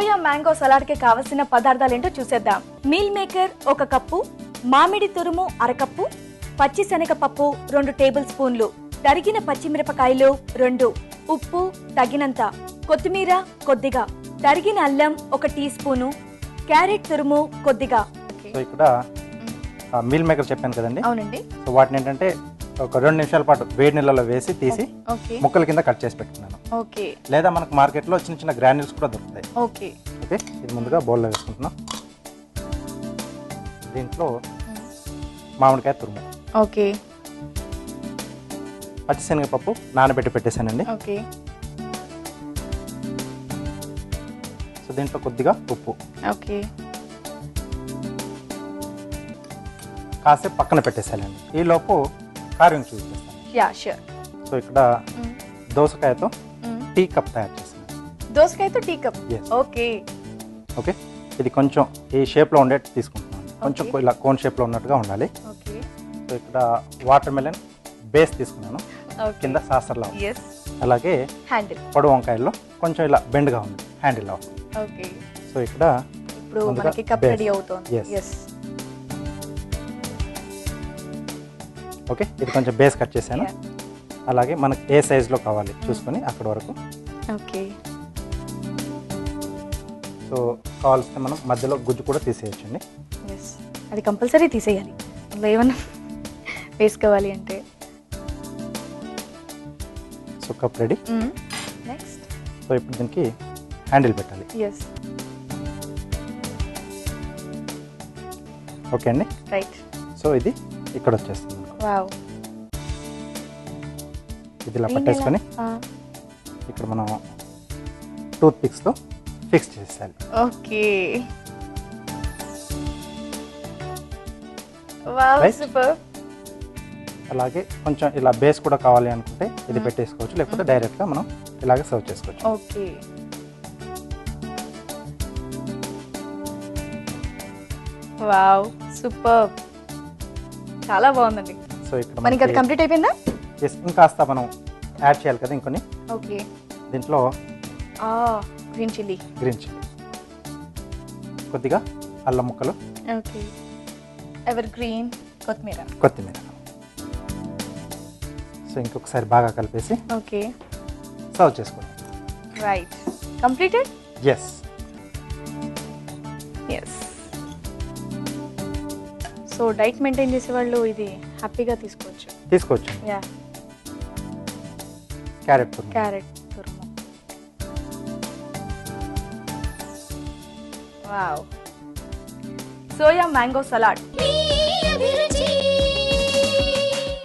Mango సలాడ్కి కావలసిన పదార్థాలు ఏంటో చూసేద్దాం. మీల్ మేకర్ ఒక కప్పు మామిడి తురుము అరకప్పు పచ్చి శనగపప్పు రెండు టేబుల్ స్పూన్లు తరిగిన పచ్చిమిరపకాయలు రెండు ఉప్పు తగినంత కొత్తిమీర కొద్దిగా తరిగిన అల్లం ఒక టీ స్పూను క్యారెట్ తురుము కొద్దిగా. సో ఇక్కడ మీల్ మేకర్ చెప్పాను కదండి. అవునండి. సో వాటిని ఏంటంటే ఒక రెండు నిమిషాల పాటు వేడి నీళ్ళలో వేసి తీసి ముక్కల కింద కట్ చేసి పెట్టుకున్నాను. ఓకే. లేదా మనకు మార్కెట్లో చిన్న చిన్న గ్రాన్యూల్స్ కూడా దొరుకుతాయి. ఓకే. ఓకే? ఇది ముందుగా బౌల్లో వేసుకుంటున్నాం. దీంట్లో మామిడికాయ తురుము. ఓకే. పచ్చిశనగపప్పు నానబెట్టి పెట్టేశానండి. ఓకే. సో దీంట్లో కొద్దిగా ఉప్పు. ఓకే. కాసేపు పక్కన పెట్టేసానండి ఈ యా షూర్ సో ఇక్కడ దోసకాయతో టీ కప్ తయారు చేశాను దోసకాయతో టీ కప్. ఓకే. ఓకే? ఇది కొంచెం ఈ షేప్లో ఉండేట్టు తీసుకుంటున్నాను. కొంచెం. ఇలా కోన్ షేప్లో ఉన్నట్టుగా ఉండాలి. సో ఇక్కడ వాటర్ మెలన్ బేస్ తీసుకున్నాను కింద సాసర్లా అలాగే హ్యాండిల్ పొడి వంకాయల్లో కొంచెం ఇలా బెండ్గా ఉంది. హ్యాండిల్ సో ఇక్కడ ఇప్పుడు ముందుగా మనకి కప్ base. రెడీ అవుతోంది. ఓకే? ఇది కొంచెం బేస్ కట్ చేశాను. అలాగే మనకు ఏ సైజులో కావాలి చూసుకొని అక్కడ వరకు. ఓకే సో కావాల్సిన మనం మధ్యలో గుజ్జు కూడా తీసేయచ్చండి. అది కంపల్సరీ తీసేయాలి. అందులో ఏమన్నా వేసుకోవాలి అంటే. So cup ready next so ఇప్పుడు దీనికి హ్యాండిల్ పెట్టాలి. ఎస్ ఓకే అండి? రైట్ సో ఇది ఇక్కడ వచ్చేస్తుంది. వావ్. ఇది ఇలా పట్టేసుకొని ఇక్కడ మనం టూత్ పిక్స్తో ఫిక్స్ చేసేయాలి. ఓకే? సూపర్. అలాగే కొంచెం ఇలా బేస్ కూడా కావాలి అనుకుంటే ఇది పెట్టేసుకోవచ్చు లేకపోతే డైరెక్ట్గా మనం ఇలాగే సర్వ్ చేసుకోవచ్చు. ఓకే. Wow super. చాలా బాగుందండి. సో ఇక్కడ మనకి అది కంప్లీట్ అయిపోయిందా? Yes, ఇంకాస్త మనం యాడ్ చేయాలి కదా ఇంకొన్ని. ఓకే. దీంట్లో గ్రీన్ చిల్లీ గ్రీన్ చిల్లీ కొద్దిగా అల్లం ముక్కలు. ఓకే. ఎవర్ గ్రీన్ కొత్తిమీర. కొత్తిమీర. సో ఇంకొకసారి బాగా కలిపేసి ఓకే. సర్వ్ చేసుకోండి right completed yes yes so diet maintain చేసే వాళ్ళు ఇది హ్యాపీగా తీసుకోవచ్చు. తీసుకోవచ్చు. యా. క్యారెట్ తురుము. క్యారెట్ తురుము. వావ్. Soya mango salad.